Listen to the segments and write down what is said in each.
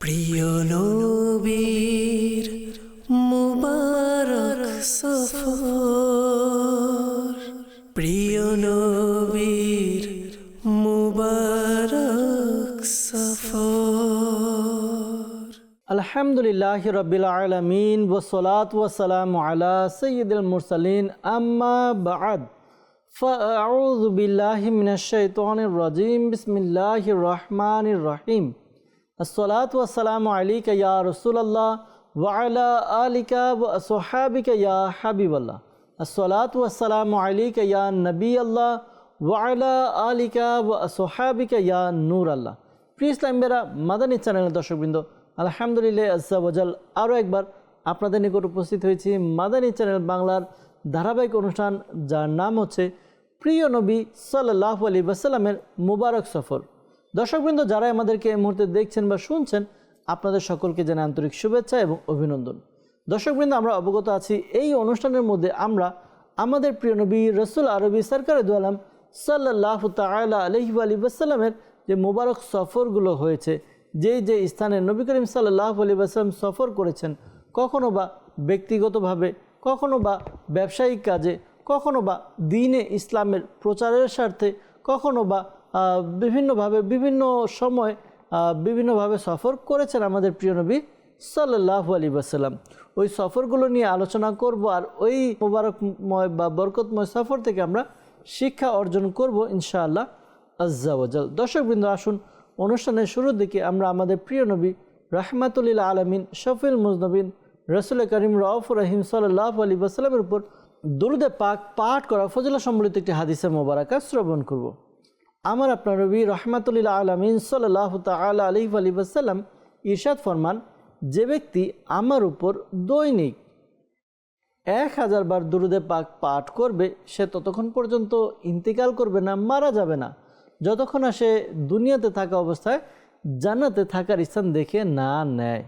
প্রিয় নবীর মুবারক সফর প্রিয় নবীর মুবারক সফর আলহামদুলিল্লাহ রবিল আলমিন ওসলাত ওসালাম আলা সৈয়দুল মুরসালিন আম্মা বাদ فأعوذ بالله من الشيطان الرجيم بسم الله الرحمن الرحيم আসসালাত ওয়াসালাম আলিকা ইয়া রসুল্লাহ ওয়ালা আলিকা সোহাবিকা ইয়া হাবিবাল্লাহ। আসসালাত ওয়াসালাম আলিকা ইয়া নবী আল্লাহ ওয়ালা আলিকা সোহাবিকা ইয়া নূর আল্লাহ প্রিয় ইসলামবেরা মাদানী চ্যানেলের দর্শকবৃন্দ, আলহামদুলিল্লাহ আজাল আরও একবার আপনাদের নিকট উপস্থিত হয়েছি মাদানী চ্যানেল বাংলার ধারাবাহিক অনুষ্ঠান, যার নাম হচ্ছে প্রিয় নবী সাল্লাহ আলী বাসাল্লামের মুবারক সফর। দর্শকবৃন্দ যারা আমাদেরকে এই মুহূর্তে দেখছেন বা শুনছেন, আপনাদের সকলকে জানাই আন্তরিক শুভেচ্ছা এবং অভিনন্দন। দর্শকবৃন্দ, আমরা অবগত আছি, এই অনুষ্ঠানের মধ্যে আমরা আমাদের প্রিয় নবী রসুল আরবি সরকার আলম সাল্লাহ তালা আলহি আলী বাসাল্লামের যে মুবারক সফরগুলো হয়েছে, যেই যে স্থানে নবী করিম সাল্লাহ আলী আসলাম সফর করেছেন, কখনো বা ব্যক্তিগতভাবে, কখনো বা ব্যবসায়িক কাজে, কখনো বা দিনে ইসলামের প্রচারের স্বার্থে, কখনো বা বিভিন্নভাবে, বিভিন্ন সময় বিভিন্নভাবে সফর করেছেন আমাদের প্রিয় নবী সাল্লাহ আলী বাসাল্লাম ওই সফরগুলো নিয়ে আলোচনা করব আর ওই মোবারকময় বা বরকতময় সফর থেকে আমরা শিক্ষা অর্জন করব ইনশাআল্লাহ আজ্জাওয়াজাল দর্শকবৃন্দ, আসুন অনুষ্ঠানের শুরুর দিকে আমরা আমাদের প্রিয় নবী রাহমাতুল্লিল আলমিন শফিল মুজনবিন রসুল করিম রউফ রহিম সাল্লাহ আলী বাসালামের উপর দুরুদে পাক পাঠ করা ফজলা সম্বলিত একটি হাদিসে মোবারকা শ্রবণ করব। আমার আপনার নবী রহমাতুল্লিল আলমিন সাল্লাহ তালা আলি আলী বাসাল্লাম ইরশাদ ফরমান, যে ব্যক্তি আমার উপর দৈনিক এক হাজার বার দুরুদে পাক পাঠ করবে, সে ততক্ষণ পর্যন্ত ইন্তিকাল করবে না, মারা যাবে না। যতক্ষণ সে দুনিয়াতে থাকা অবস্থায় জান্নাতে থাকার স্থান দেখে না নেয়।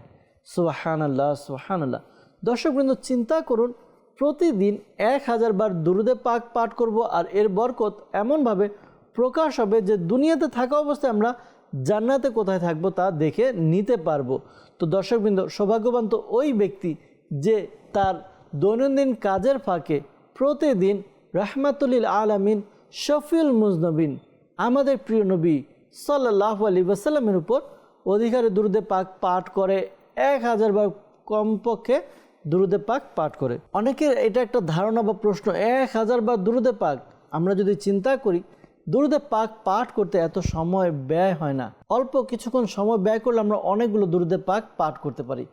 সুবাহান আল্লাহ সুবাহান আল্লাহ দর্শকবৃন্দ, চিন্তা করুন, প্রতিদিন এক হাজার বার দুরুদে পাক পাঠ করব আর এর বরকত এমনভাবে প্রকাশ হবে যে দুনিয়াতে থাকা অবস্থায় আমরা জান্নাতে কোথায় থাকব তা দেখে নিতে পারব। তো দর্শকবৃন্দ, সৌভাগ্যবান তো ওই ব্যক্তি যে তার দৈনন্দিন কাজের ফাঁকে প্রতিদিন রাহমাতুলিল আলামিন শফিউল মুজনবিন, আমাদের প্রিয় নবী সাল্লাহ আলী ওয়াসাল্লামের উপর অধিকারে দুরুদে পাক পাঠ করে, এক হাজার বার কমপক্ষে দুরুদে পাক পাঠ করে। অনেকের এটা একটা ধারণা বা প্রশ্ন, এক হাজার বার দুরুদে পাক, আমরা যদি চিন্তা করি দুরুদে পাক পাঠ করতে এত সময় ব্যয় হয় না। অল্প কিছুক্ষণ সময় ব্যয় করলে আমরা অনেকগুলো দুরুদে পাক পাঠ করতে পারি।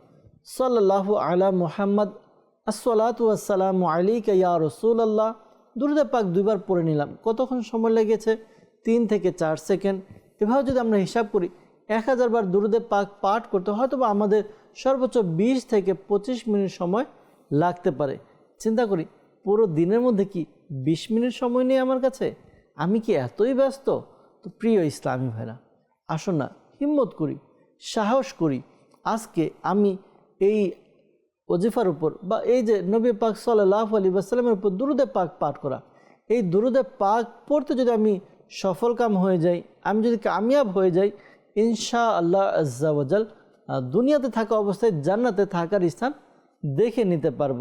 সাল্লাহ আলা মুহাম্মদ, আসসালাতু আসসালাম আলিক রসুল আল্লাহ দুরুদে পাক দুইবার পড়ে নিলাম। কতক্ষণ সময় লেগেছে? তিন থেকে চার সেকেন্ড। এভাবে যদি আমরা হিসাব করি, এক হাজার বার দুরুদে পাক পাঠ করতে হয়তো বা আমাদের সর্বোচ্চ বিশ থেকে পঁচিশ মিনিট সময় লাগতে পারে। চিন্তা করি, পুরো দিনের মধ্যে কি বিশ মিনিট সময় নেই আমার কাছে? আমি কি এতই ব্যস্ত? তো প্রিয় ইসলামী ভাইরা, আসুন না, হিম্মত করি, সাহস করি, আজকে আমি এই ওজিফার উপর বা এই যে নবী পাক সাল্লাহ আলী বাসাল্লামের উপর দুরুদে পাক পাঠ করা, এই দুরুদে পাক পড়তে যদি আমি সফলকাম হয়ে যাই, আমি যদি কামিয়াব হয়ে যাই ইনশা আল্লাহ আজ্জাওয়াজাল দুনিয়াতে থাকা অবস্থায় জান্নাতে থাকার স্থান দেখে নিতে পারব।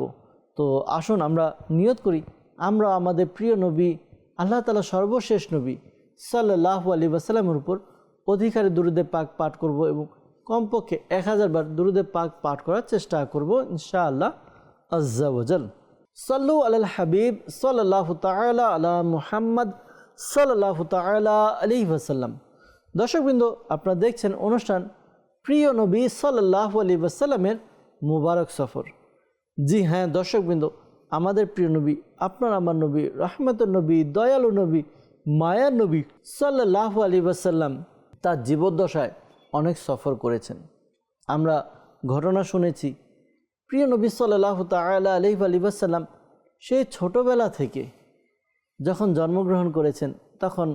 তো আসুন আমরা নিয়ত করি, আমরা আমাদের প্রিয় নবী আল্লাহ তালা সর্বশেষ নবী সাল্লাহ আলী বাসাল্লামের উপর অধিকারে দুরুদে পাক পাঠ করব এবং কমপক্ষে এক হাজার বার দুরুদে পাক পাঠ করার চেষ্টা করব ইনশাআল্লাহ আজ্জাওয়াজাল সাল্লু আল হাবিব সাল্লাহ তালা আলা মুহাম্মদ সাল্লাহ তালা আলী ওসাল্লাম দর্শকবৃন্দ, আপনারা দেখছেন অনুষ্ঠান প্রিয় নবী সাল্লাহ আলী ওসাল্লামের মুবারক সফর। জি হ্যাঁ দর্শকবৃন্দ আমাদের প্রিয় নবী, আপনার আমার নবী রহমতের নবী, দয়ালু নবী, মায়ার নবী সাল্লাহ আলী ওসাল্লাম তার জীবদ্দশায় অনেক সফর করেছেন। আমরা ঘটনা শুনেছি, প্রিয় নবী সাল্লাহ তালা আলহি আলিবাসাল্লাম সেই ছোটোবেলা থেকে যখন জন্মগ্রহণ করেছেন, তখন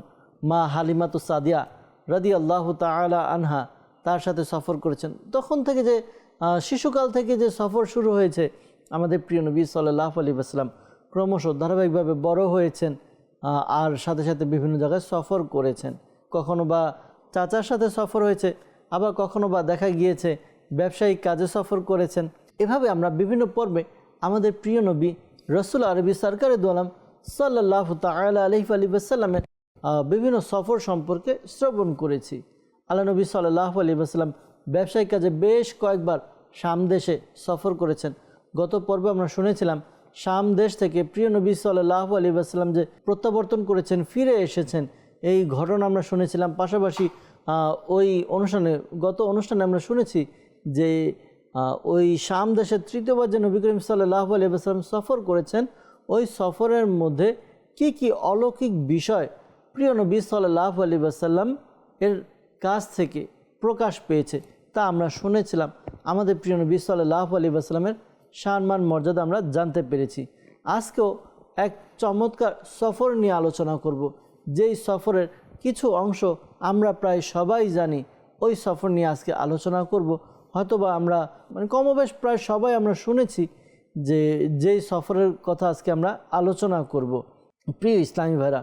মা হালিমাতু সাদিয়া রাদি আল্লাহ তালা আনহা তার সাথে সফর করেছেন। তখন থেকে যে শিশুকাল থেকে যে সফর শুরু হয়েছে আমাদের প্রিয় নবী সাল্লাহ আলী আসলাম ক্রমশ ধারাবাহিকভাবে বড় হয়েছেন আর সাথে সাথে বিভিন্ন জায়গায় সফর করেছেন। কখনো বা চাচার সাথে সফর হয়েছে, আবার কখনো বা দেখা গিয়েছে ব্যবসায়িক কাজে সফর করেছেন। এভাবে আমরা বিভিন্ন পর্বে আমাদের প্রিয় নবী রসুল আরবি সরকারের দোয়ালাম সাল্লাহ তাল আলহি আলী আসাল্লামের বিভিন্ন সফর সম্পর্কে শ্রবণ করেছি। আল্লাহ নবী সাল্লাহ আলী আসাল্লাম ব্যবসায়িক কাজে বেশ কয়েকবার শাম দেশে সফর করেছেন। গত পর্বে আমরা শুনেছিলাম শাম দেশ থেকে প্রিয় নবী সাল্লাহ আলী আসসালাম যে প্রত্যাবর্তন করেছেন, ফিরে এসেছেন। এই ঘটনা আমরা শুনেছিলাম। পাশাপাশি ওই অনুষ্ঠানে, গত অনুষ্ঠানে আমরা শুনেছি যে ওই শাম দেশের তৃতীয়বার যে নবী করিম সাল্লাহ আলী আসসালাম সফর করেছেন, ওই সফরের মধ্যে কি কি অলৌকিক বিষয় প্রিয় নবী সাল্লাহ আলী আসাল্লাম এর কাছ থেকে প্রকাশ পেয়েছে তা আমরা শুনেছিলাম। আমাদের প্রিয় নবী সাল্লাহ আলী আসসালামের সম্মান, মর্যাদা আমরা জানতে পেরেছি। আজকেও এক চমৎকার সফর নিয়ে আলোচনা করব, যেই সফরের কিছু অংশ আমরা প্রায় সবাই জানি। ওই সফর নিয়ে আজকে আলোচনা করব। হয়তোবা আমরা মানে কমবেশ প্রায় সবাই আমরা শুনেছি যে যেই সফরের কথা আজকে আমরা আলোচনা করব। প্রিয় ইসলামী ভাইরা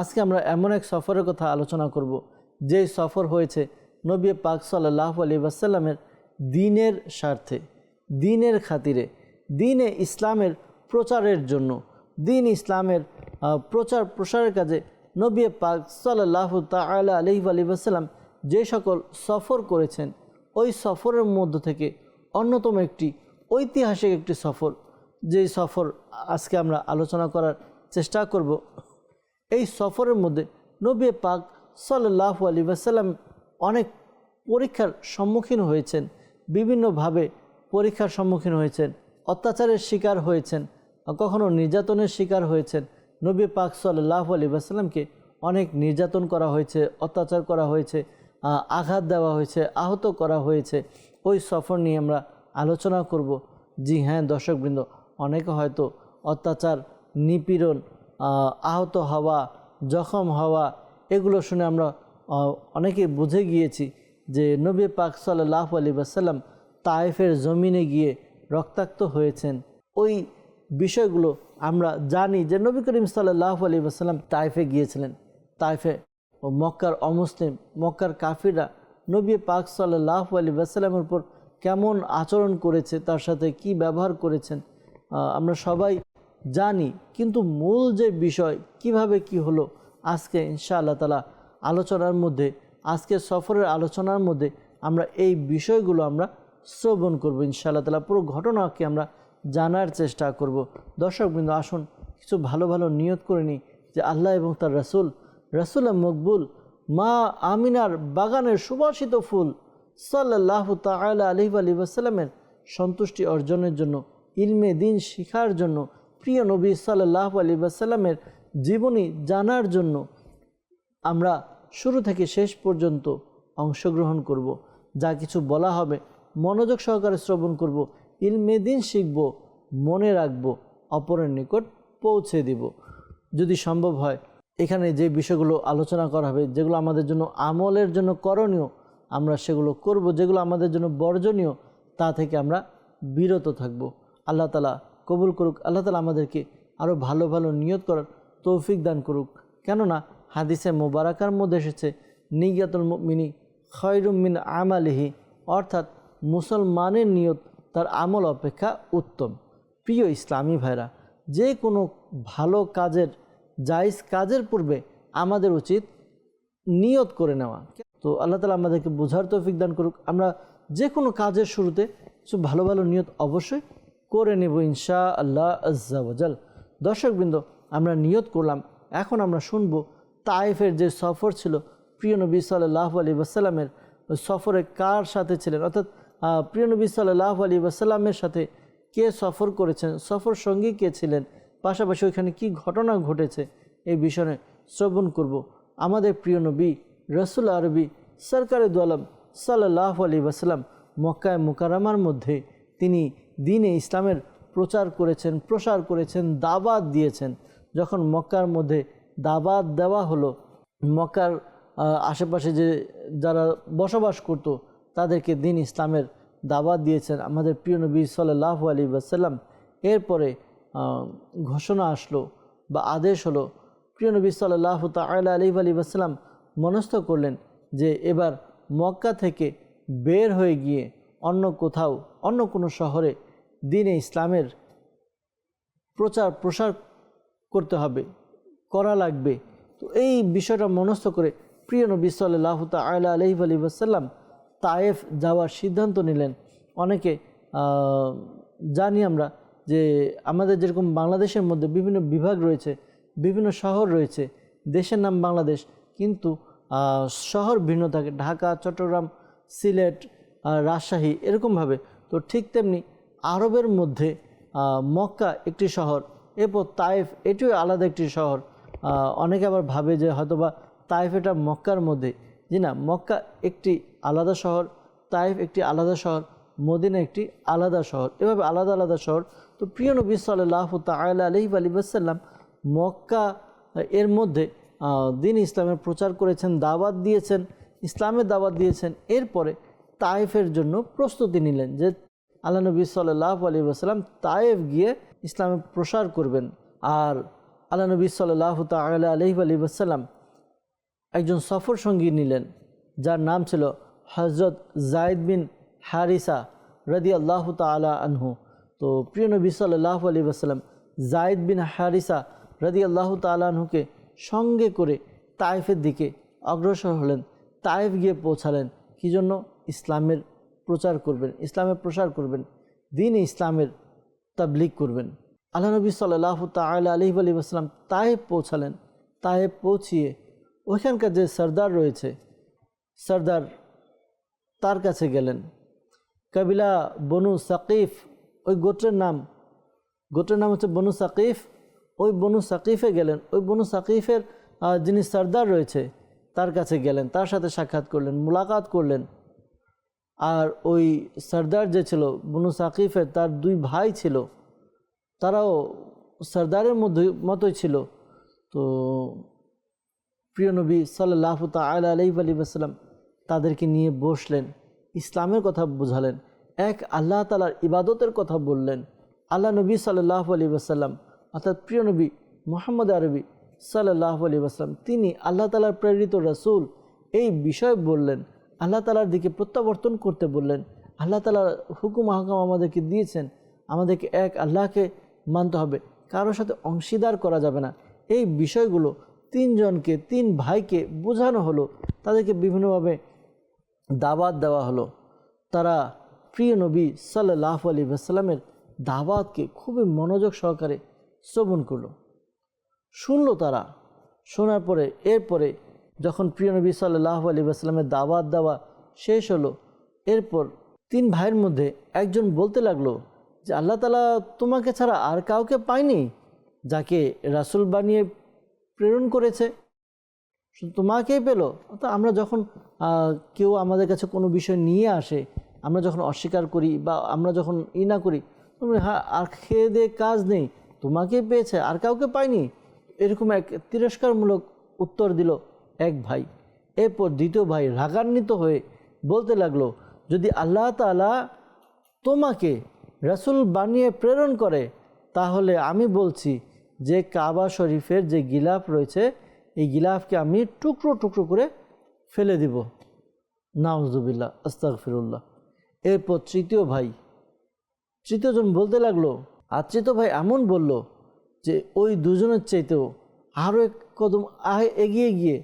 আজকে আমরা এমন এক সফরের কথা আলোচনা করব, যেই সফর হয়েছে নবী পাক সাল্লাহ আলী ওয়াসাল্লামের দিনের স্বার্থে। দিনের খাতিরে, দিনে ইসলামের প্রচারের জন্য, দিন ইসলামের প্রচার প্রসারের কাজে নবী পাক সাল্লাহ তালা আলহি আলী ওয়াসাল্লাম যে সকল সফর করেছেন, ওই সফরের মধ্য থেকে অন্যতম একটি ঐতিহাসিক একটি সফর, যেই সফর আজকে আমরা আলোচনা করার চেষ্টা করব। এই সফরের মধ্যে নবী পাক সাল্লাহ আলী ওয়াসাল্লাম অনেক পরীক্ষার সম্মুখীন হয়েছেন, বিভিন্নভাবে পরীক্ষার সম্মুখীন হয়েছেন, অত্যাচারের শিকার হয়েছেন কখনও নির্যাতনের শিকার হয়েছেন। নবী পাক সাল্লাহ আলী ওয়াসাল্লামকে অনেক নির্যাতন করা হয়েছে, অত্যাচার করা হয়েছে আঘাত দেওয়া হয়েছে, আহত করা হয়েছে। ওই সফর নিয়ে আমরা আলোচনা করব। জি হ্যাঁ দর্শকবৃন্দ, অনেকে হয়তো অত্যাচার, নিপীড়ন আহত হওয়া, জখম হওয়া, এগুলো শুনে আমরা অনেকে বুঝে গিয়েছি যে নবী পাক সাল্লাহ আলী বাসাল্লাম তায়েফের জমিনে গিয়ে রক্তাক্ত হয়েছেন। ওই বিষয়গুলো আমরা জানি যে নবী করিম সাল্লাহ আলী বাসাল্লাম তাইফে গিয়েছিলেন। তাইফে ও মক্কার অমুসলিম, মক্কার কাফিরা নবী পাক সাল্লাহ আলী বাসাল্লামের উপর কেমন আচরণ করেছে, তার সাথে কি ব্যবহার করেছেন আমরা সবাই জানি। কিন্তু মূল যে বিষয়, কীভাবে কি হলো, আজকে ইনশা আল্লাহ তালা আলোচনার মধ্যে, আজকে সফরের আলোচনার মধ্যে আমরা এই বিষয়গুলো আমরা শ্রবণ করব, ইনশাআল্লাহ তালা পুরো ঘটনাকে আমরা জানার চেষ্টা করব। দর্শকবৃন্দ আসুন, কিছু ভালো ভালো নিয়ত করে নিই যে আল্লাহ এবং তার রসুল রসুল মকবুল, মা আমিনার বাগানের সুবাসিত ফুল সাল্লাহ তালা আলহি আলী ওসাল্লামের সন্তুষ্টি অর্জনের জন্য, ইলমে দিন শিখার জন্য, প্রিয় নবী সাল্লাহ আলী ওসাল্লামের জীবনী জানার জন্য আমরা শুরু থেকে শেষ পর্যন্ত অংশগ্রহণ করব। যা কিছু বলা হবে মনোযোগ সহকারে শ্রবণ করব, ইলমে দিন শিখব, মনে রাখব, অপরের নিকট পৌঁছে দিব। যদি সম্ভব হয়, এখানে যে বিষয়গুলো আলোচনা করা হবে, যেগুলো আমাদের জন্য আমলের জন্য করণীয়, আমরা সেগুলো করব, যেগুলো আমাদের জন্য বর্জনীয়, তা থেকে আমরা বিরত থাকব। আল্লাহ তালা কবুল করুক, আল্লাহ তালা আমাদেরকে আরও ভালো ভালো নিয়ত করার তৌফিক দান করুক। কেননা, হাদিসে মোবারাকার মধ্যে এসেছে, নিয়াতুল মিনি খয়রুম খয়রুমিন আমালিহি, অর্থাৎ মুসলমানের নিয়ত, তার আমল অপেক্ষা উত্তম। প্রিয় ইসলামী ভাইরা, যে কোনো ভালো কাজের, জায়জ কাজের পূর্বে আমাদের উচিত নিয়ত করে নেওয়া। তো আল্লাহ তালা আমাদেরকে বোঝার তৌফিক দান করুক। আমরা যে কোনো কাজের শুরুতে কিছু ভালো ভালো নিয়ত অবশ্যই করে নেব ইনশা আল্লাহ আজ্জাওয়াজাল দর্শকবৃন্দ, আমরা নিয়ত করলাম। এখন আমরা শুনব তাইফের যে সফর ছিল। প্রিয় নবী সাল্লাহ আলী ওয়াসাল্লামের ওই সফরে কার সাথে ছিলেন? অর্থাৎ আহ, প্রিয় নবী সাল্লাহ আলী ওয়াসাল্লামের সাথে কে সফর করেছেন সফর সঙ্গী কে ছিলেন পাশাপাশি ওইখানে কি ঘটনা ঘটেছে এই বিষয়ে শ্রবণ করব। আমাদের প্রিয় নবী রসুল আরবি সরকারে দোয়ালাম সাল্লাহ আলী ওয়াসাল্লাম মক্কায় মুকারামার মধ্যে তিনি দিনে ইসলামের প্রচার করেছেন প্রসার করেছেন দাবাত দিয়েছেন। যখন মক্কার মধ্যে দাবাত দেওয়া হলো মক্কার আশেপাশে যে যারা বসবাস করত তাদেরকে দিন ইসলামের দাবাত দিয়েছেন আমাদের প্রিয় নবী সাল্লাহ আলী ওয়াসাল্লাম। এরপরে ঘোষণা আসলো বা আদেশ হলো, প্রিয় নবী সাল্লাহ তাল আলী আলী ওয়াসাল্লাম মনস্থ করলেন যে এবার মক্কা থেকে বের হয়ে গিয়ে অন্য কোথাও, অন্য কোনো শহরে দিনে ইসলামের প্রচার প্রসার করতে হবে, করা লাগবে। তো এই বিষয়টা মনস্থ করে প্রিয় নবী সাল্লাহ তালা আলহি আলী আসাল্লাম তায়েফ যাওয়ার সিদ্ধান্ত নিলেন। অনেকে জানি আমরা যে আমাদের যেরকম বাংলাদেশের মধ্যে বিভিন্ন বিভাগ রয়েছে, বিভিন্ন শহর রয়েছে, দেশের নাম বাংলাদেশ, কিন্তু শহর ভিন্ন থাকে। ঢাকা, চট্টগ্রাম, সিলেট রাজশাহী এরকমভাবে। তো ঠিক তেমনি আরবের মধ্যে মক্কা একটি শহর, এরপর তায়েফ এটিও আলাদা একটি শহর। অনেকে আবার ভাবে যে হয়তোবা তায়েফ এটা মক্কার মধ্যে। জি না, মক্কা একটি আলাদা শহর, তাইফ একটি আলাদা শহর, মদিনা একটি আলাদা শহর। এভাবে আলাদা আলাদা শহর। তো প্রিয় নবী সাল্লাহ তালা আলহি আলী বাসাল্লাম মক্কা, এর মধ্যে দিন ইসলামের প্রচার করেছেন, দাওয়াত দিয়েছেন ইসলামের দাওয়াত দিয়েছেন। এরপরে তাইফের জন্য প্রস্তুতি নিলেন যে আল্লাহ নবী সাল্লাহ আলী আসাল্লাম তায়েফ গিয়ে ইসলামের প্রসার করবেন। আর আল্লাহ নবী সাল্লাহ তাল আলহি আলী আসাল্লাম একজন সফর সঙ্গী নিলেন, যার নাম ছিল হজরত জায়দ বিন হারিসা রদি আল্লাহ তালা আনহু। তো প্রিয় নবী সাল্লাহ আলী আসাল্লাম জায়দ বিন হারিসা রদি আল্লাহ তালা আনহুকে সঙ্গে করে তায়েফের দিকে অগ্রসর হলেন। তায়েফ গিয়ে পৌঁছালেন। কী জন্য? ইসলামের প্রচার করবেন, ইসলামের প্রসার করবেন, দিন ইসলামের তাবলিগ করবেন। আল্লাহ নবী সাল্লাহ তাল আলহি আলী আসলাম তায়েব পৌঁছালেন। তায়েব পৌঁছিয়ে ওইখানকার যে সর্দার রয়েছে, সর্দার তার কাছে গেলেন। কাবিলা বনু সাকিফ, ওই গোত্রের নাম গোত্রের নাম হচ্ছে বনু সাকিফ। ওই বনু সাকিফে গেলেন, ওই বনু সাকিফের যিনি সর্দার রয়েছে, তার কাছে গেলেন, তার সাথে সাক্ষাৎ করলেন, মুলাকাত করলেন। আর ওই সর্দার যে ছিল, বনু সাকিফের তার দুই ভাই ছিল, তারাও সর্দারের মধ্যে, মতোই ছিল। তো প্রিয় নবী সাল্লাহ তাল আলি আলী তাদেরকে নিয়ে বসলেন, ইসলামের কথা বোঝালেন, এক আল্লাহ তালার ইবাদতের কথা বললেন। আল্লাহ নবী সাল্লাহ আলী আসাল্লাম অর্থাৎ প্রিয় নবী মোহাম্মদ আরবি সাল্লাহ আলী আসসালাম তিনি আল্লাহ তালার প্রেরিত রসুল। এই বিষয় বললেন, আল্লাহ তালার দিকে প্রত্যাবর্তন করতে বললেন, আল্লাহ তালার হুকুম হাকাম আমাদেরকে দিয়েছেন, আমাদেরকে এক আল্লাহকে মানতে হবে, কারোর সাথে অংশীদার করা যাবে না। এই বিষয়গুলো তিনজনকে, তিন ভাইকে বোঝানো হলো, তাদেরকে বিভিন্নভাবে দাওয়াত দেওয়া হলো। তারা প্রিয় নবী সাল্লাহ আলী আসসালামের দাওয়াতকে খুবই মনোযোগ সহকারে শ্রবণ করল। শুনলো তারা। শোনার পরে, এরপরে যখন প্রিয় নবী সাল্লাহ আলী আসসালামের দাওয়াত দেওয়া শেষ হলো, এরপর তিন ভাইয়ের মধ্যে একজন বলতে লাগল যে, আল্লাহ তালা তোমাকে ছাড়া আর কাউকে পায়নি, যাকে রাসুল বানিয়ে প্রেরণ করেছে। শুধু তোমাকেই পেল, অর্থাৎ আমরা যখন কেউ আমাদের কাছে কোনো বিষয় নিয়ে আসে, আমরা যখন অস্বীকার করি বা আমরা যখন ই না করি হ্যাঁ আর খেয়ে দিয়ে কাজ নেই তোমাকে পেয়েছে, আর কাউকে পাইনি। এরকম এক তিরস্কারমূলক উত্তর দিল এক ভাই। এরপর দ্বিতীয় ভাই রাগান্বিত হয়ে বলতে লাগল, যদি আল্লাহ তালা তোমাকে রাসূল বানিয়ে প্রেরণ করে, তাহলে আমি বলছি যে কাবা শরীফের যে গিলাফ রয়েছে এই গিলাফকে আমি টুকরো টুকরো করে ফেলে দিব। নাউজুবিল্লাহ আস্তাক ফিরুল্লাহ এরপর তৃতীয় ভাই তৃতীয়জন বলতে লাগল আর তৃতীয় ভাই এমন বলল যে ওই দুজনের চাইতেও আরও এক কদম আয় এগিয়ে গিয়ে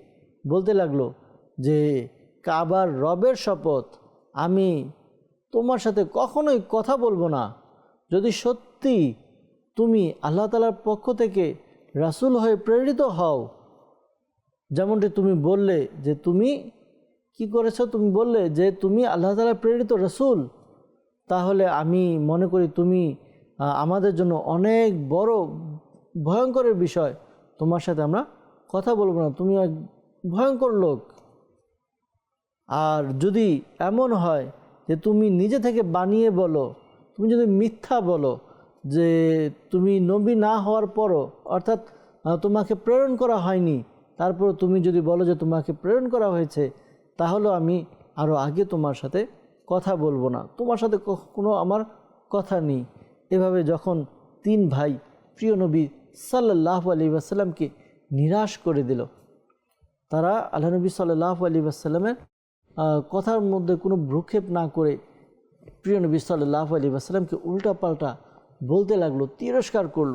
বলতে লাগল যে, কাবার রবের শপথ আমি তোমার সাথে কখনোই কথা বলব না। যদি সত্যি তুমি আল্লাহ তালার পক্ষ থেকে রাসূল হয়ে প্রেরিত হও যেমনটি তুমি বললে যে তুমি কি করেছ? তুমি বললে যে তুমি আল্লাহ তালা প্রেরিত রসুল। তাহলে আমি মনে করি তুমি আমাদের জন্য অনেক বড় ভয়ঙ্করের বিষয়। তোমার সাথে আমরা কথা বলব না। তুমি এক ভয়ঙ্কর লোক। আর যদি এমন হয় যে তুমি নিজে থেকে বানিয়ে বলো, তুমি যদি মিথ্যা বলো যে তুমি নবী না হওয়ার পরও, অর্থাৎ তোমাকে প্রেরণ করা হয়নি তারপর তুমি যদি বলো যে তোমাকে প্রেরণ করা হয়েছে তাহলে আমি আরও আগে তোমার সাথে কথা বলব না। তোমার সাথে কোনো আমার কথা নেই। এভাবে যখন তিন ভাই প্রিয় নবী সাল্লাহ আলী আসাল্লামকে নিরাশ করে দিল, তারা আল্লাহ নবী সাল্লাহ আলী আসাল্লামের কথার মধ্যে কোনো ভ্রুক্ষেপ না করে প্রিয় নবী সাল্লাহ আলী আসসালামকে উল্টাপাল্টা বলতে লাগল, তিরস্কার করল।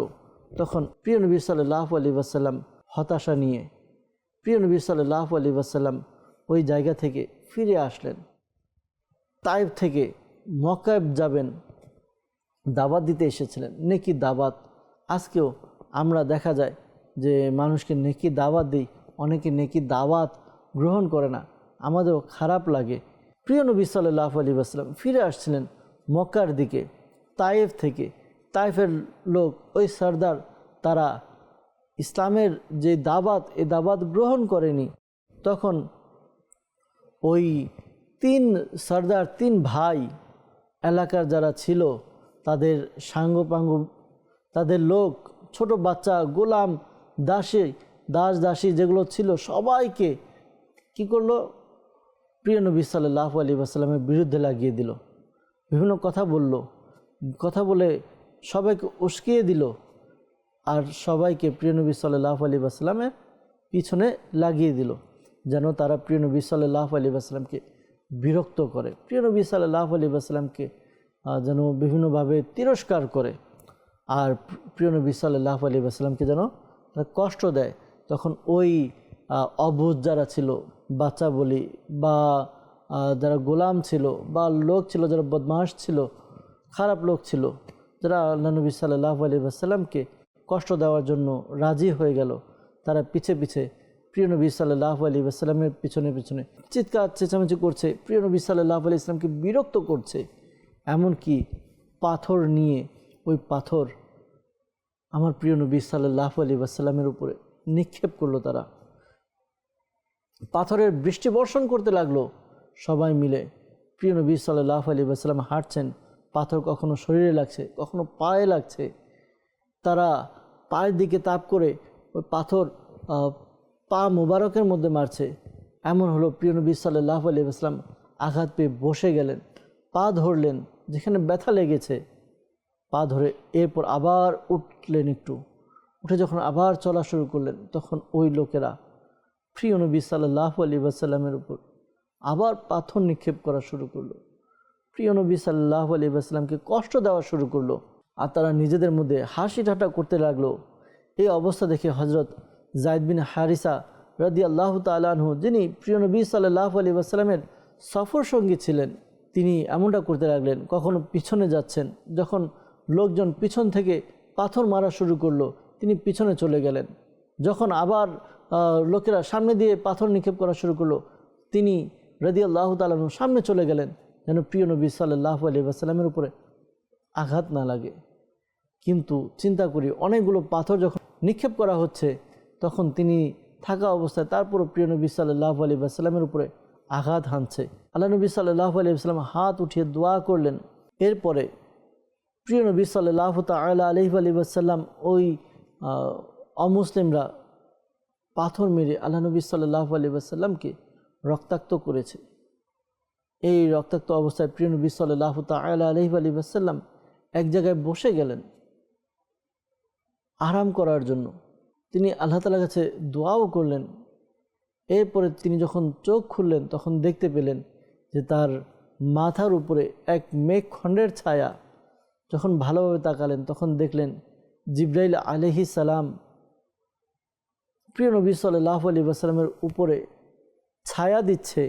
তখন প্রিয় নবী সাল্লাহ আলী আসাল্লাম হতাশা নিয়ে প্রিয় নবী সাল্লাহ আলী আসাল্লাম ওই জায়গা থেকে ফিরে আসলেন। তাইব থেকে মক্কায় যাবেন দাবাত দিতে এসেছিলেন। নেকি দাবাত আজকেও আমরা দেখা যায় যে মানুষকে নেকি দাওয়াত দিই, অনেকে নেকি দাওয়াত গ্রহণ করে না। আমাদেরও খারাপ লাগে। প্রিয় নবী সাল্লাহ আলী আসলাম ফিরে আসছিলেন মক্কার দিকে। তাইফ থেকে, তাইফের লোক ওই সর্দার, তারা ইসলামের যে দাবাত, এ দাবাত গ্রহণ করেনি, তখন ওই তিন সর্দার, তিন ভাই এলাকার যারা ছিল, তাদের সাঙ্গপাঙ্গ, তাদের লোক, ছোট বাচ্চা, গোলাম দাসে, দাস দাসী যেগুলো ছিল, সবাইকে কি করল? প্রিয় নবী সাল্লাহ আলী আসসালামের বিরুদ্ধে লাগিয়ে দিল। বিভিন্ন কথা বলল। কথা বলে সবাইকে উস্কিয়ে দিল। আর সবাইকে প্রিয় নবী সাল্লাহ আলী আসসালামের পিছনে লাগিয়ে দিল যেন তারা প্রিয় নবী সাল্লাহ আলী আসসালামকে বিরক্ত করে। প্রিয় নবী সাল্লাহ আলী আসসালামকে আহ, যেন বিভিন্নভাবে তিরস্কার করে। আর প্রিয় নবী সাল্লাহ আলী আসসালামকে যেন কষ্ট দেয়। তখন ওই অবুঝ যারা ছিল বাচ্চা বলি বা যারা গোলাম ছিল বা লোক ছিল যারা বদমাস ছিল খারাপ লোক ছিল যারা আল্লাহ নবী সাল্লাহ আলী আসসালামকে কষ্ট দেওয়ার জন্য রাজি হয়ে গেল। তারা পিছে পিছে প্রিয় নবী সাল্লাহ আলী আসসালামের পিছনে পিছনে চিৎকার, চেঁচামেচি করছে। প্রিয় নবী সাল্লাহ আলী ইসলামকে বিরক্ত করছে। এমনকি পাথর নিয়ে ওই পাথর আমার প্রিয় নবী সাল্লাহ আলী আসসালামের উপরে নিক্ষেপ করল তারা। পাথরের বৃষ্টি বর্ষণ করতে লাগল। সবাই মিলে প্রিয় নবী সাল্লাহ আলী আসসালাম হাঁটছেন। পাথর কখনো শরীরে লাগছে, কখনো পায়ে লাগছে। তারা পায়ের দিকে তাপ করে ওই পাথর পা মোবারকের মধ্যে মারছে। এমন হলো প্রিয় নবী সাল্লাহ আলী আসলাম আঘাত পেয়ে বসে গেলেন, পা ধরলেন যেখানে ব্যথা লেগেছে। পা ধরে এরপর আবার উঠলেন একটু। উঠে যখন আবার চলা শুরু করলেন, তখন ওই লোকেরা প্রিয় নবী সাল্লাহ আলী উপর আবার পাথর নিক্ষেপ করা শুরু করল। প্রিয় নবী সাল্লাহ আলী কষ্ট দেওয়া শুরু করল। আর তারা নিজেদের মধ্যে হাসি ঠাট্টা করতে লাগল। এই অবস্থা দেখে হজরত জায়দ বিন হারিসা রদি আল্লাহ তালাহু যিনি প্রিয় নবী সাল্লাহ আলী আসসালামের সফর সঙ্গী ছিলেন, তিনি এমনটা করতে লাগলেন, কখনো পিছনে যাচ্ছেন। যখন লোকজন পিছন থেকে পাথর মারা শুরু করল, তিনি পিছনে চলে গেলেন। যখন আবার লোকেরা সামনে দিয়ে পাথর নিক্ষেপ করা শুরু করল, তিনি রদি আল্লাহ তালাহু সামনে চলে গেলেন, যেন প্রিয় নবী সাল্লাহ আলী আসসালামের উপরে আঘাত না লাগে। কিন্তু চিন্তা করি, অনেকগুলো পাথর যখন নিক্ষেপ করা হচ্ছে, তখন তিনি থাকা অবস্থায় তারপরও প্রিয় নবী সাল্লাহ আলী আসসালামের উপরে আঘাত হানছে। আল্লাহ নবী সাল্লাহ আলী আসসালাম হাত উঠিয়ে দোয়া করলেন। এরপরে প্রিয় নবী সাল্লাহ তাল্লাহ আলহি আলী আসাল্লাম ওই অমুসলিমরা পাথর মেরে আল্লাহ নবী সাল্লাহ আলী আসাল্লামকে রক্তাক্ত করেছে। এই রক্তাক্ত অবস্থায় প্রিয় নবী সাল্লাহ তাল্লাহ আলহি আলী আসাল্লাম এক জায়গায় বসে গেলেন আরাম করার জন্য। তিনি আল্লাহ তালার কাছে দোয়াও করলেন। এরপরে তিনি যখন চোখ খুললেন, তখন দেখতে পেলেন যে তার মাথার উপরে এক মেঘ খণ্ডের ছায়া। যখন ভালোভাবে তাকালেন, তখন দেখলেন জিব্রাইল আলহি সালাম প্রিয় নবী সাল্লাহ আলী আসসালামের উপরে ছায়া দিচ্ছে।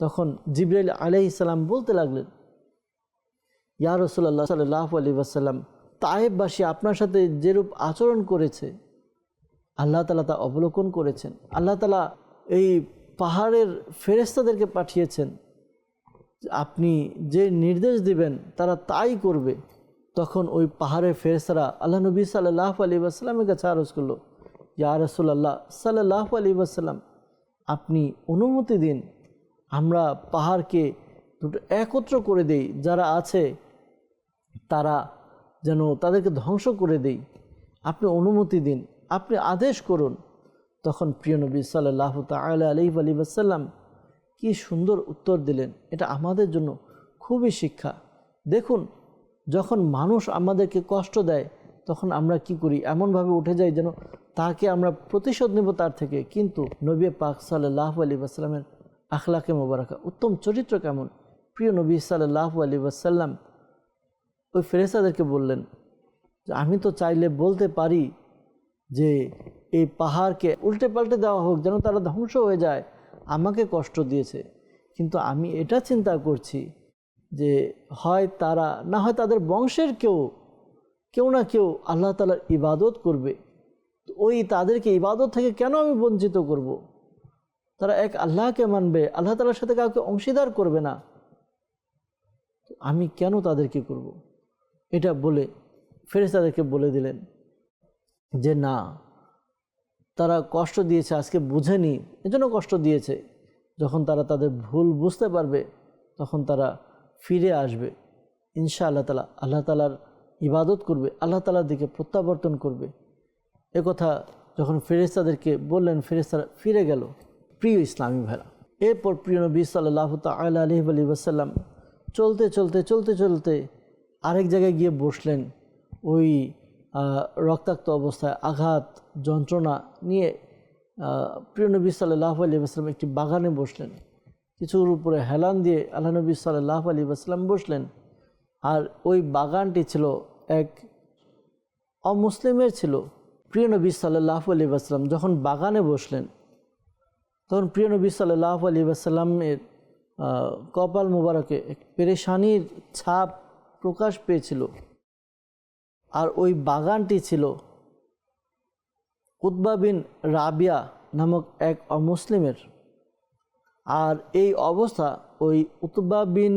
তখন জিব্রাইল আলহি সালাম বলতে লাগলেন ইয়া রসুল্লাহ সাল্লাহ আলী আসাল্লাম তায়েববাসী আপনার সাথে যেরূপ আচরণ করেছে, আল্লাহ তালা তা অবলোকন করেছেন। আল্লাহ তালা এই পাহাড়ের ফেরেস্তাদেরকে পাঠিয়েছেন আপনি যে নির্দেশ দিবেন, তারা তাই করবে। তখন ওই পাহাড়ের ফেরেস্তারা আল্লাহ নবী সাল্লাহ আলী আসসালামের কাছে আরজ করল, ইয়া রসুল্লাহ সাল্লাহ আলী আসসালাম আপনি অনুমতি দিন, আমরা পাহাড়কে দুটো একত্র করে দেই, যারা আছে তারা যেন তাদেরকে ধ্বংস করে দেই। আপনি অনুমতি দিন, আপনি আদেশ করুন। তখন প্রিয় নবী সাল্লাহ তাল আলি আলী আসাল্লাম কি সুন্দর উত্তর দিলেন, এটা আমাদের জন্য খুবই শিক্ষা। দেখুন, যখন মানুষ আমাদেরকে কষ্ট দেয়, তখন আমরা কি করি? এমনভাবে উঠে যাই যেন তাকে আমরা প্রতিশোধ নেব তার থেকে। কিন্তু নবী পাক সাল্লাহ আলী আসসালামের আখলাকে মোবারকা, উত্তম চরিত্র কেমন? প্রিয় নবী সাল্লাহ আলী ওই ফেরেস্তাদেরকে বললেন যে আমি তো চাইলে বলতে পারি যে, এই পাহাড়কে উল্টে পাল্টে দেওয়া হোক, যেন তারা ধ্বংস হয়ে যায় আমাকে কষ্ট দিয়েছে কিন্তু আমি এটা চিন্তা করছি যে, হয় তারা, না হয় তাদের বংশের কেউ কেউ না কেউ আল্লাহ তালার ইবাদত করবে ওই তাদেরকে ইবাদত থেকে কেন আমি বঞ্চিত করব। তারা এক আল্লাহকে মানবে, আল্লাহ তালার সাথে কাউকে অংশীদার করবে না আমি কেন তাদেরকে করব। এটা বলে ফেরেস্তাদেরকে বলে দিলেন যে, না, তারা কষ্ট দিয়েছে, আজকে বুঝেনি। এজন্য কষ্ট দিয়েছে। যখন তারা তাদের ভুল বুঝতে পারবে, তখন তারা ফিরে আসবে। ইনশা আল্লাহ তালা আল্লাহ তালার ইবাদত করবে, আল্লাহ তালার দিকে প্রত্যাবর্তন করবে। এ কথা যখন ফেরেস্তাদেরকে বললেন ফেরেস্তারা ফিরে গেল। প্রিয় ইসলামী ভাইরা, এরপর প্রিয় নবী সাল্লাহ তাল্লাহ আলহি আলী চলতে চলতে চলতে চলতে আরেক জায়গায় গিয়ে বসলেন ওই রক্তাক্ত অবস্থায় আঘাত যন্ত্রণা নিয়ে আহ, প্রিয় নবী সাল্লাহ আলী আসলাম একটি বাগানে বসলেন। কিছুর উপরে হেলান দিয়ে আল্লাহ নবী সাল্লাহ আলী আসলাম বসলেন। আর ওই বাগানটি ছিল এক অমুসলিমের ছিল। প্রিয় নবী সাল্লাহ আলী আসলাম যখন বাগানে বসলেন তখন প্রিয় নবী সাল্লাহ আলী আসসালামের কপাল মুবারকে এক পেরেশানির ছাপ প্রকাশ পেয়েছিল। আর ওই বাগানটি ছিল উতবা বিন রাবিয়া নামক এক অমুসলিমের। আর এই অবস্থা ওই উতবা বিন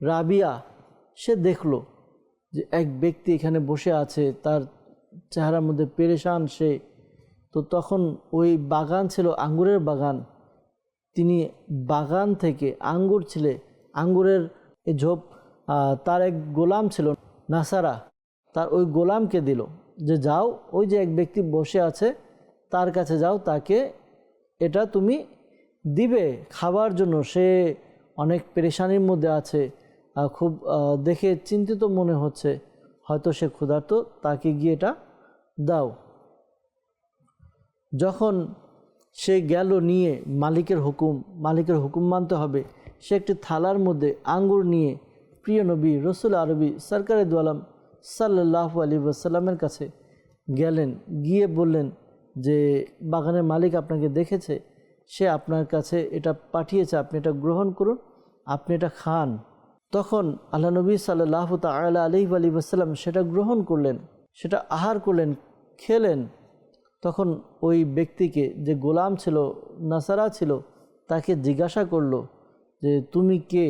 রাবিয়া, সে দেখল যে এক ব্যক্তি এখানে বসে আছে, তার চেহারার মধ্যে পেরেশান সে। তো তখন ওই বাগান ছিল আঙ্গুরের বাগান। তিনি বাগান থেকে আঙ্গুর ছিলে, আঙ্গুরের ঝোপ তার এক গোলাম ছিল, নাসারা। তার ওই গোলামকে দিল যে, যাও, ওই যে এক ব্যক্তি বসে আছে, তার কাছে যাও, তাকে এটা তুমি দিবে খাবার জন্য। সে অনেক পেরেশানির মধ্যে আছে খুব দেখে চিন্তিত মনে হচ্ছে। হয়তো সে ক্ষুধার্ত, তাকে গিয়ে এটা দাও। যখন সে গেল নিয়ে মালিকের হুকুম মালিকের হুকুম মানতে হবে, সে একটি থালার মধ্যে আঙ্গুর নিয়ে প্রিয় নবী রসুল আরবি সরকারে দোয়ালাম সাল্লাহ আলী ওসাল্লামের কাছে গেলেন, গিয়ে বললেন যে, বাগানের মালিক আপনাকে দেখেছে, সে আপনার কাছে এটা পাঠিয়েছে, আপনি এটা গ্রহণ করুন, আপনি এটা খান। তখন আল্লাহ নবী সাল্লাহ তাল্লাহ আলি আলী ওসাল্লাম সেটা গ্রহণ করলেন, সেটা আহার করলেন, খেলেন। তখন ওই ব্যক্তিকে যে গোলাম ছিল, নাসারা ছিল, তাকে জিজ্ঞাসা করল যে, তুমি কে?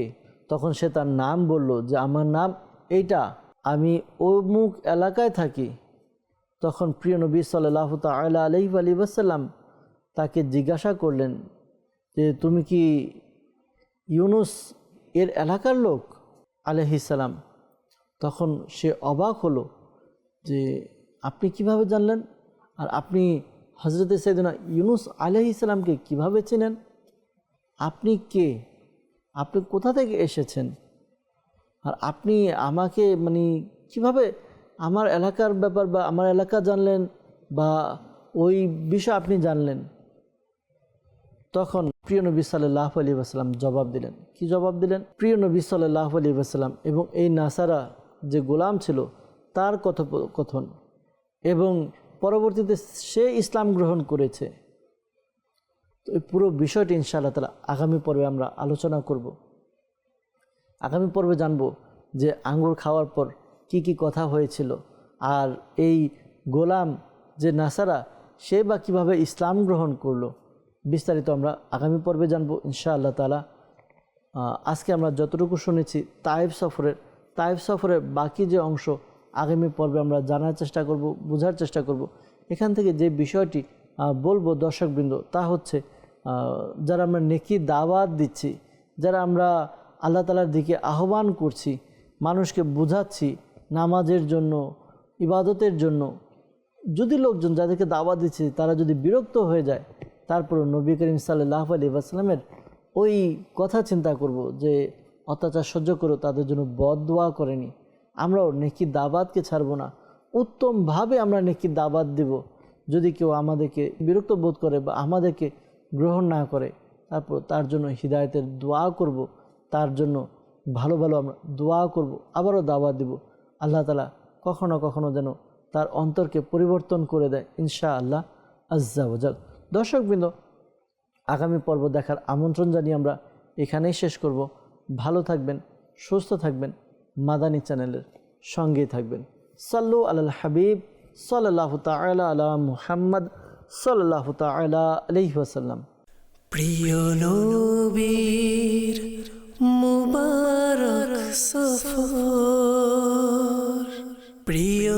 তখন সে তার নাম বলল যে, আমার নাম এইটা, আমি অমুক এলাকায় থাকি। তখন প্রিয় নবী সাল্লাহ তাল্লাহ আলহি আলী ওসাল্লাম তাকে জিজ্ঞাসা করলেন যে, তুমি কি ইউনুস এর এলাকার লোক? আলহিসাল্লাম তখন সে অবাক হলো যে, আপনি কীভাবে জানলেন? আর আপনি হজরত সৈদনা ইউনুস আলহ ইসলামকে কীভাবে চেনেন? আপনি কে? আপনি কোথা থেকে এসেছেন? আর আপনি আমাকে মানে কীভাবে আমার এলাকার ব্যাপার বা আমার এলাকা জানলেন বা ওই বিষয় আপনি জানলেন? তখন প্রিয় নবী সাল্লাহ আলী আসসালাম জবাব দিলেন। কি জবাব দিলেন? প্রিয় নবী সাল্লাহ আলী আসসালাম এবং এই নাসারা যে গোলাম ছিল, তার কথোপকথন এবং পরবর্তীতে সে ইসলাম গ্রহণ করেছে। তো এই পুরো বিষয়টি ইনশাআল্লাহ তালা আগামী পর্বে আমরা আলোচনা করব। আগামী পর্বে জানব যে আঙ্গুর খাওয়ার পর কি কি কথা হয়েছিল আর এই গোলাম যে নাসারা, সে বা কীভাবে ইসলাম গ্রহণ করল, বিস্তারিত আমরা আগামী পর্বে জানব ইনশাআল্লাহ তালা আজকে আমরা যতটুকু শুনেছি তাইফ সফরের তাইফ সফরের বাকি যে অংশ আগামী পর্বে আমরা জানার চেষ্টা করব, বোঝার চেষ্টা করব। এখান থেকে যে বিষয়টি বলব দর্শকবৃন্দ, তা হচ্ছে যারা আমরা নেকি দাওয়াত দিচ্ছি, যারা আমরা আল্লাহ তালার দিকে আহ্বান করছি, মানুষকে বোঝাচ্ছি নামাজের জন্য, ইবাদতের জন্য, যদি লোকজন যাদেরকে দাওয়াত দিচ্ছে তারা যদি বিরক্ত হয়ে যায় তারপর নবী করিম সাল্লাহ আলী আসলামের ওই কথা চিন্তা করব যে, অত্যাচার সহ্য করো, তাদের জন্য বদ দোয়া করেনি। আমরাও নেকি দাবাতকে ছাড়বো না। উত্তমভাবে আমরা নেকি দাবাত দেব। যদি কেউ আমাদেরকে বিরক্ত বোধ করে বা আমাদেরকে গ্রহণ না করে, তারপর তার জন্য হৃদায়তের দোয়া করব, তার জন্য ভালো ভালো আমরা দোয়া করব, আবারও দাওয়া দিব। আল্লাহ তালা কখনো কখনো যেন তার অন্তরকে পরিবর্তন করে দেয় ইনশা আল্লাহ আজ্জাওজাল দর্শকবৃন্দ আগামী পর্ব দেখার আমন্ত্রণ জানিয়ে আমরা এখানেই শেষ করব। ভালো থাকবেন, সুস্থ থাকবেন। মাদানী চ্যানেলের সঙ্গেই থাকবেন। সাল্লু আল হাবিব। সাল্লাহ তালা আলা মুহাম্মদ সাল্লাহ তালা আলহি ওয়াসাল্লাম। প্রিয় নবীর মুবারক সফর প্রিয়